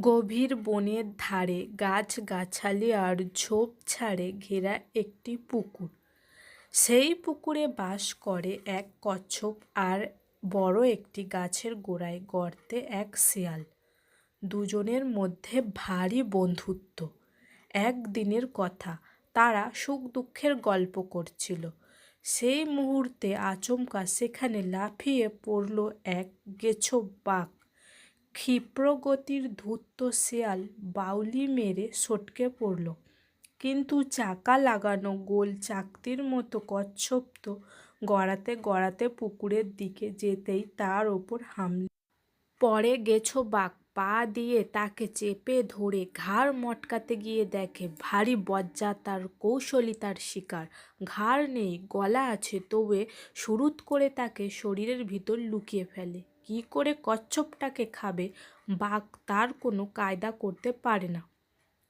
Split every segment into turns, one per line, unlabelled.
গভীর বনের ধারে গাছগাছালি আর ঝোপঝাড়ে ঘেরা একটি পুকুর। সেই পুকুরে বাস করে এক কচ্ছপ আর বড় একটি গাছের গোড়ায় গর্তে এক শেয়াল। দুজনের মধ্যে ভারী বন্ধুত্ব। একদিনের কথা, তারা সুখ দুঃখের গল্প করছিল। সেই মুহূর্তে আচমকা সেখানে লাফিয়ে পড়ল এক গেছো বাঘ। ক্ষিপ্রগতির ধূর্ত শেয়াল বাউলি মেরে সটকে পড়ল। কিন্তু চাকা লাগানো গোল চাকতির মতো কচ্ছপ তো গড়াতে গড়াতে পুকুরের দিকে যেতেই তার ওপর হামলে। পরে গেছো বাঘ, পা দিয়ে তাকে চেপে ধরে ঘাড় মটকাতে গিয়ে দেখে ভারী বজ্জাতার কৌশলী তার শিকার। ঘাড় নেই, গলা আছে, তবে শুরুত করে তাকে শরীরের ভিতর লুকিয়ে ফেলে। কি করে কচ্ছপটাকে খাবে বাঘ তার কোনো কায়দা করতে পারে না।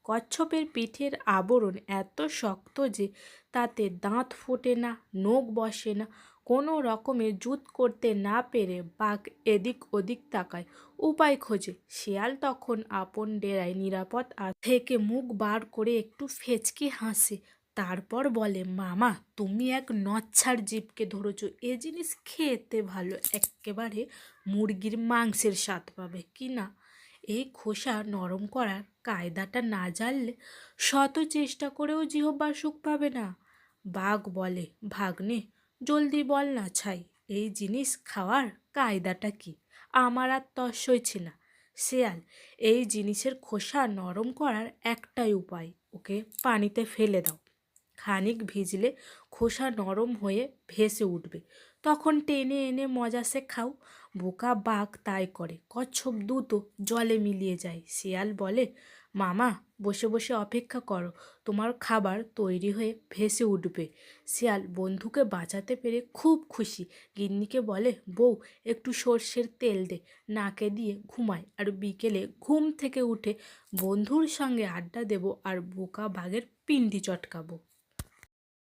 কচ্ছপের পিঠের আবরণ এত শক্ত যে তাতে দাঁত ফোটে না, নখ বসে না, কোনো রকমে জুত করতে না পেরে বাঘ এদিক ওদিক তাকায়। উপায় খোঁজে। শিয়াল তখন আপন ডেরায় নিরাপদ থেকে মুখ বার করে একটু ফেচকি হাসে। তারপর বলে, মামা, তুমি এক নচ্ছার জীবকে ধরেছো। এ জিনিস খেতে ভালো। একেবারে মুরগির মাংসের স্বাদ পাবে, কি না? এই খোসা নরম করার কায়দাটা না জানলে শত চেষ্টা করেও জিহ্বা সুখ পাবে না। বাঘ বলে, ভাগ্নে, জলদি বল না ছাই, এই জিনিস খাওয়ার কায়দাটা কি? আমার আর তস সইছে না। শেয়াল, এই জিনিসের খোসা নরম করার একটাই উপায়, ওকে পানিতে ফেলে দাও। খানিক ভিজলে খোসা নরম হয়ে ভেসে উঠবে। তখন টেনে এনে মজা সে খাও বোকা বাঘ তাই করে। কচ্ছপ দ্রুত জলে মিলিয়ে যায়। শিয়াল বলে, মামা, বসে বসে অপেক্ষা করো। তোমার খাবার তৈরি হয়ে ভেসে উঠবে। শিয়াল বন্ধুকে বাঁচাতে পেরে খুব খুশি। গিন্নিকে বলে, বউ, একটু সর্ষের তেল দে। নাকে দিয়ে ঘুমায়। আর বিকেলে ঘুম থেকে উঠে বন্ধুর সঙ্গে আড্ডা দেব আর বোকা বাঘের পিন্ডি চটকাবো।